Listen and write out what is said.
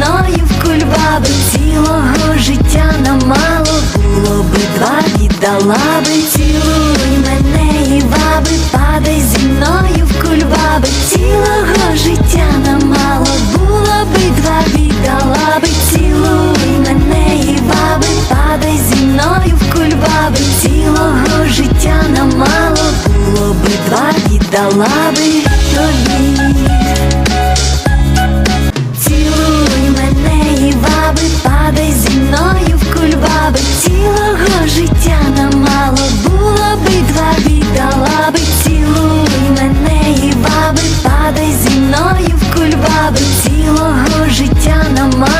мною в кульбаби цілого життя намало. Було би два віддала би цілуй мене і ваби, падай зі мною в кульбаби цілого життя намало. Було би два віддала би цілуй мене і ваби, падай зі мною в кульбаби цілого життя намало. Було би два віддала би тобі. Цілого життя на мамі